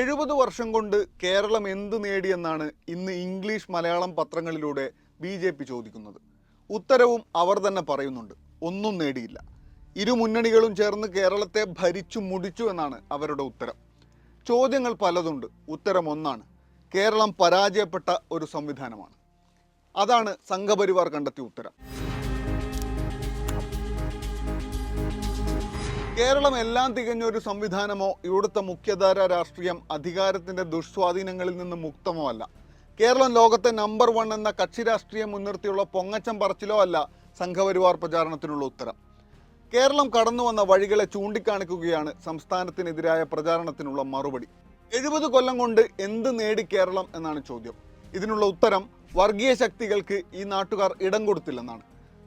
എഴുപത് വർഷം കൊണ്ട് കേരളം എന്ത് നേടിയെന്നാണ് ഇന്ന് ഇംഗ്ലീഷ് മലയാളം പത്രങ്ങളിലൂടെ ബി ജെ പി ചോദിക്കുന്നത്. ഉത്തരവും അവർ തന്നെ പറയുന്നുണ്ട്. ഒന്നും നേടിയില്ല. ഇരു മുന്നണികളും ചേർന്ന് കേരളത്തെ ഭരിച്ചു മുടിച്ചു എന്നാണ് അവരുടെ ഉത്തരം. ചോദ്യങ്ങൾ പലതുണ്ട്. ഉത്തരം ഒന്നാണ്. കേരളം പരാജയപ്പെട്ട ഒരു സംവിധാനമാണ്. അതാണ് സംഘപരിവാർ കണ്ടെത്തിയ ഉത്തരം. കേരളം എല്ലാം തികഞ്ഞ ഒരു സംവിധാനമോ ഇവിടുത്തെ മുഖ്യധാര രാഷ്ട്രീയം അധികാരത്തിന്റെ ദുഷ്സ്വാധീനങ്ങളിൽ നിന്ന് മുക്തമോ അല്ല. കേരളം ലോകത്തെ നമ്പർ വൺ എന്ന കക്ഷി രാഷ്ട്രീയം മുൻനിർത്തിയുള്ള പൊങ്ങച്ചം പറച്ചിലോ അല്ല സംഘപരിവാർ പ്രചാരണത്തിനുള്ള ഉത്തരം. കേരളം കടന്നു വന്ന വഴികളെ ചൂണ്ടിക്കാണിക്കുകയാണ് സംസ്ഥാനത്തിനെതിരായ പ്രചാരണത്തിനുള്ള മറുപടി. എഴുപത് കൊല്ലം കൊണ്ട് എന്ത് നേടി കേരളം എന്നാണ് ചോദ്യം. ഇതിനുള്ള ഉത്തരം വർഗീയ ശക്തികൾക്ക് ഈ നാട്ടുകാർ ഇടം കൊടുത്തില്ലെന്നാണ്.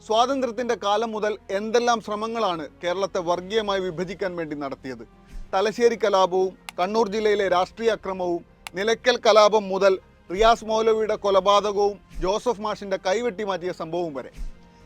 സ്വാതന്ത്ര്യത്തിന്റെ കാലം മുതൽ എന്തെല്ലാം ശ്രമങ്ങളാണ് കേരളത്തെ വർഗീയമായി വിഭജിക്കാൻ വേണ്ടി നടത്തിയത്? തലശ്ശേരി കലാപവും കണ്ണൂർ ജില്ലയിലെ രാഷ്ട്രീയ അക്രമവും നിലയ്ക്കൽ കലാപം മുതൽ റിയാസ് മൗലവിയുടെ കൊലപാതകവും ജോസഫ് മാഷിന്റെ കൈവെട്ടി മാറ്റിയ സംഭവവും വരെ.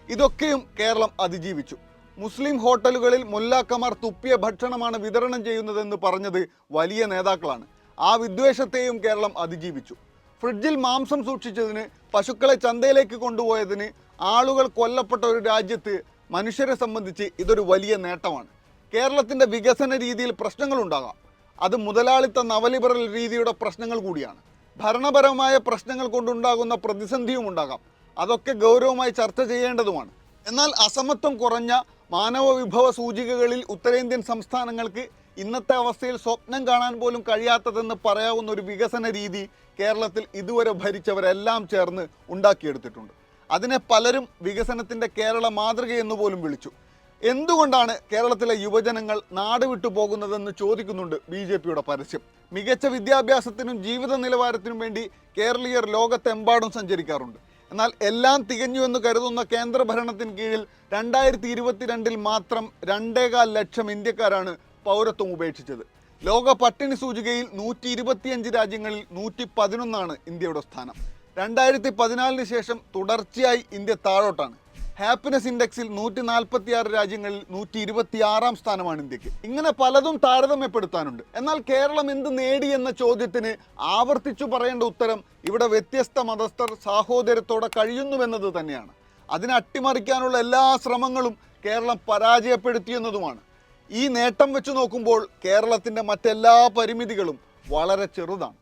ഇതൊക്കെയും കേരളം അതിജീവിച്ചു. മുസ്ലിം ഹോട്ടലുകളിൽ മുല്ലാക്കമാർ തുപ്പിയ ഭക്ഷണമാണ് വിതരണം ചെയ്യുന്നതെന്ന് പറഞ്ഞത് വലിയ നേതാക്കളാണ്. ആ വിദ്വേഷത്തെയും കേരളം അതിജീവിച്ചു. ഫ്രിഡ്ജിൽ മാംസം സൂക്ഷിച്ചതിന് പശുക്കളെ ചന്തയിലേക്ക് കൊണ്ടുപോയതിന് ആളുകൾ കൊല്ലപ്പെട്ട ഒരു രാജ്യത്ത് മനുഷ്യരെ സംബന്ധിച്ച് ഇതൊരു വലിയ നേട്ടമാണ്. കേരളത്തിന്റെ വികസന രീതിയിൽ പ്രശ്നങ്ങളുണ്ടാകാം അത് മുതലാളിത്ത നവലിബറൽ രീതിയുടെ പ്രശ്നങ്ങൾ കൂടിയാണ്. ഭരണപരമായ പ്രശ്നങ്ങൾ കൊണ്ടുണ്ടാകുന്ന പ്രതിസന്ധിയും ഉണ്ടാകാം. അതൊക്കെ ഗൗരവമായി ചർച്ച ചെയ്യേണ്ടതുമാണ്. എന്നാൽ അസമത്വം കുറഞ്ഞ മാനവ വിഭവ സൂചികകളിൽ ഉത്തരേന്ത്യൻ സംസ്ഥാനങ്ങൾക്ക് ഇന്നത്തെ അവസ്ഥയിൽ സ്വപ്നം കാണാൻ പോലും കഴിയാത്തതെന്ന് പറയാവുന്ന ഒരു വികസന രീതി കേരളത്തിൽ ഇതുവരെ ഭരിച്ചവരെല്ലാം ചേർന്ന് ഉണ്ടാക്കിയെടുത്തിട്ടുണ്ട്. അതിനെ പലരും വികസനത്തിന്റെ കേരള മാതൃകയെന്ന് പോലും വിളിച്ചു. എന്തുകൊണ്ടാണ് കേരളത്തിലെ യുവജനങ്ങൾ നാട് വിട്ടു പോകുന്നതെന്ന് ചോദിക്കുന്നുണ്ട് ബി ജെ പിയുടെ പരസ്യം. മികച്ച വിദ്യാഭ്യാസത്തിനും ജീവിത നിലവാരത്തിനും വേണ്ടി കേരളീയർ ലോകത്തെമ്പാടും സഞ്ചരിക്കാറുണ്ട്. എന്നാൽ എല്ലാം തികഞ്ഞു എന്ന് കരുതുന്ന കേന്ദ്ര ഭരണത്തിന് കീഴിൽ രണ്ടായിരത്തി ഇരുപത്തിരണ്ടിൽ മാത്രം രണ്ടേകാൽ ലക്ഷം ഇന്ത്യക്കാരാണ് പൗരത്വം ഉപേക്ഷിച്ചത്. ലോക പട്ടിണി സൂചികയിൽ നൂറ്റി ഇരുപത്തിയഞ്ച് രാജ്യങ്ങളിൽ നൂറ്റി പതിനൊന്നാണ് ഇന്ത്യയുടെ സ്ഥാനം. രണ്ടായിരത്തി പതിനാലിന് ശേഷം തുടർച്ചയായി ഇന്ത്യ താഴോട്ടാണ്. ഹാപ്പിനെസ് ഇൻഡെക്സിൽ നൂറ്റി നാൽപ്പത്തി ആറ് രാജ്യങ്ങളിൽ നൂറ്റി ഇരുപത്തി ആറാം സ്ഥാനമാണ് ഇന്ത്യയ്ക്ക്. ഇങ്ങനെ പലതും താരതമ്യപ്പെടുത്താനുണ്ട്. എന്നാൽ കേരളം എന്ത് നേടി എന്ന ചോദ്യത്തിന് ആവർത്തിച്ചു പറയേണ്ട ഉത്തരം ഇവിടെ വ്യത്യസ്ത മതസ്ഥർ സാഹോദര്യത്തോടെ കഴിയുന്നുവെന്നത് തന്നെയാണ്. അതിനെ അട്ടിമറിക്കാനുള്ള എല്ലാ ശ്രമങ്ങളും കേരളം പരാജയപ്പെടുത്തിയെന്നതുമാണ്. ഈ നേട്ടം വെച്ച് നോക്കുമ്പോൾ കേരളത്തിന്റെ മറ്റെല്ലാ പരിമിതികളും വളരെ ചെറുതാണ്.